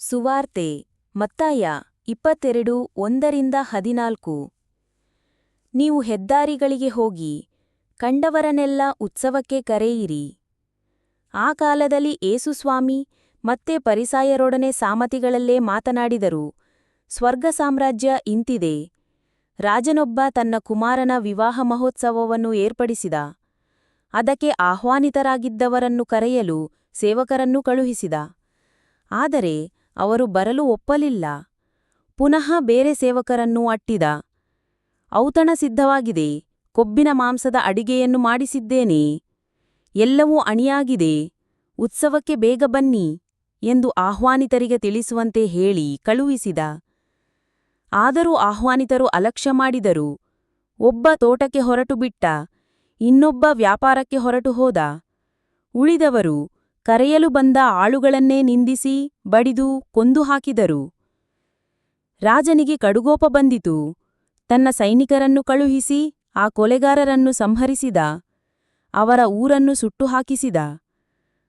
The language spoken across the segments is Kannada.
ಸುವಾರ್ತೆ, ಮತ್ತಾಯ ಇಪ್ಪತ್ತೆರಡು ಒಂದರಿಂದ ಹದಿನಾಲ್ಕು. ನೀವು ಹೆದ್ದಾರಿಗಳಿಗೆ ಹೋಗಿ, ಕಂಡವರನ್ನೆಲ್ಲ ಉತ್ಸವಕ್ಕೆ ಕರೆಯಿರಿ. ಆ ಕಾಲದಲ್ಲಿ ಏಸುಸ್ವಾಮಿ ಮತ್ತೆ ಪರಿಸಾಯರೊಡನೆ ಸಾಮತಿಗಳಲ್ಲೇ ಮಾತನಾಡಿದರು, ಸ್ವರ್ಗ ಸಾಮ್ರಾಜ್ಯ ಇಂತಿದೆ. ರಾಜನೊಬ್ಬ ತನ್ನ ಕುಮಾರನ ವಿವಾಹ ಮಹೋತ್ಸವವನ್ನು ಏರ್ಪಡಿಸಿದ. ಅದಕ್ಕೆ ಆಹ್ವಾನಿತರಾಗಿದ್ದವರನ್ನು ಕರೆಯಲು ಸೇವಕರನ್ನು ಕಳುಹಿಸಿದ. ಆದರೆ ಅವರು ಬರಲು ಒಪ್ಪಲಿಲ್ಲ. ಪುನಃ ಬೇರೆ ಸೇವಕರನ್ನು ಅಟ್ಟಿದ. ಔತಣ ಸಿದ್ಧವಾಗಿದೆ. ಕೊಬ್ಬಿನ ಮಾಂಸದ ಅಡಿಗೆಯನ್ನು ಮಾಡಿಸಿದ್ದೇನೆ. ಎಲ್ಲವೂ ಅಣಿಯಾಗಿದೆ. ಉತ್ಸವಕ್ಕೆ ಬೇಗ ಬನ್ನಿ ಎಂದು ಆಹ್ವಾನಿತರಿಗೆ ತಿಳಿಸುವಂತೆ ಹೇಳಿ ಕಳುಹಿಸಿದ. ಆದರೂ ಆಹ್ವಾನಿತರು ಅಲಕ್ಷ್ಯ ಮಾಡಿದರು. ಒಬ್ಬ ತೋಟಕ್ಕೆ ಹೊರಟು ಬಿಟ್ಟ. ಇನ್ನೊಬ್ಬ ವ್ಯಾಪಾರಕ್ಕೆ ಹೊರಟು ಹೋದ. ಉಳಿದವರು ಕರೆಯಲು ಬಂದ ಆಳುಗಳನ್ನೇ ನಿಂದಿಸಿ ಬಡಿದು ಕೊಂದು ಹಾಕಿದರು. ರಾಜನಿಗೆ ಕಡುಗೋಪ ಬಂದಿತು. ತನ್ನ ಸೈನಿಕರನ್ನು ಕಳುಹಿಸಿ ಆ ಕೊಲೆಗಾರರನ್ನು ಸಂಹರಿಸಿದ. ಅವರ ಊರನ್ನು ಸುಟ್ಟು ಹಾಕಿಸಿದ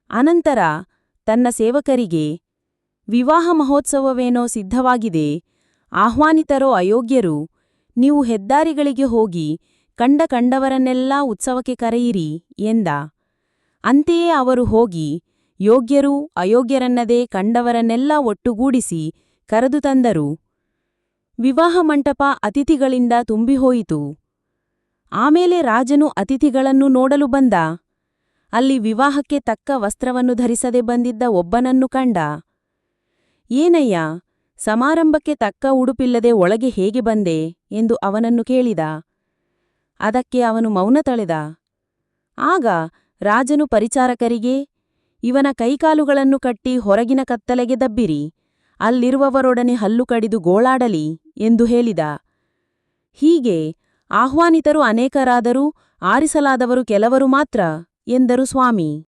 ಅನಂತರ ತನ್ನ ಸೇವಕರಿಗೆ, ವಿವಾಹ ಮಹೋತ್ಸವವೇನೋ ಸಿದ್ಧವಾಗಿದೆ. ಆಹ್ವಾನಿತರೋ ಅಯೋಗ್ಯರು, ನೀವು ಹೆದ್ದಾರಿಗಳಿಗೆ ಹೋಗಿ ಕಂಡ ಕಂಡವರನ್ನೆಲ್ಲಾ ಉತ್ಸವಕ್ಕೆ ಕರೆಯಿರಿ ಎಂದ. ಅಂತೆಯೇ ಅವರು ಹೋಗಿ ಯೋಗ್ಯರೂ ಅಯೋಗ್ಯರನ್ನದೇ ಕಂಡವರನ್ನೆಲ್ಲ ಒಟ್ಟುಗೂಡಿಸಿ ಕರೆದು ತಂದರು. ವಿವಾಹ ಮಂಟಪ ಅತಿಥಿಗಳಿಂದ ತುಂಬಿಹೋಯಿತು. ಆಮೇಲೆ ರಾಜನು ಅತಿಥಿಗಳನ್ನು ನೋಡಲು ಬಂದ. ಅಲ್ಲಿ ವಿವಾಹಕ್ಕೆ ತಕ್ಕ ವಸ್ತ್ರವನ್ನು ಧರಿಸದೆ ಬಂದಿದ್ದ ಒಬ್ಬನನ್ನು ಕಂಡ. ಏನಯ್ಯ, ಸಮಾರಂಭಕ್ಕೆ ತಕ್ಕ ಉಡುಪಿಲ್ಲದೆ ಒಳಗೆ ಹೇಗೆ ಬಂದೆ ಎಂದು ಅವನನ್ನು ಕೇಳಿದ. ಅದಕ್ಕೆ ಅವನು ಮೌನ ತಳೆದ. ಆಗ ರಾಜನು ಪರಿಚಾರಕರಿಗೆ ಇವನ ಕೈಕಾಲುಗಳನ್ನು ಕಟ್ಟಿ ಹೊರಗಿನ ಕತ್ತಲೆಗೆ ದಬ್ಬಿರಿ, ಅಲ್ಲಿರುವವರೊಡನೆ ಹಲ್ಲು ಕಡಿದು ಗೋಳಾಡಲಿ ಎಂದು ಹೇಳಿದ. ಹೀಗೆ ಆಹ್ವಾನಿತರು ಅನೇಕರಾದರೂ ಆರಿಸಲಾದವರು ಕೆಲವರು ಮಾತ್ರ ಎಂದರು ಸ್ವಾಮಿ.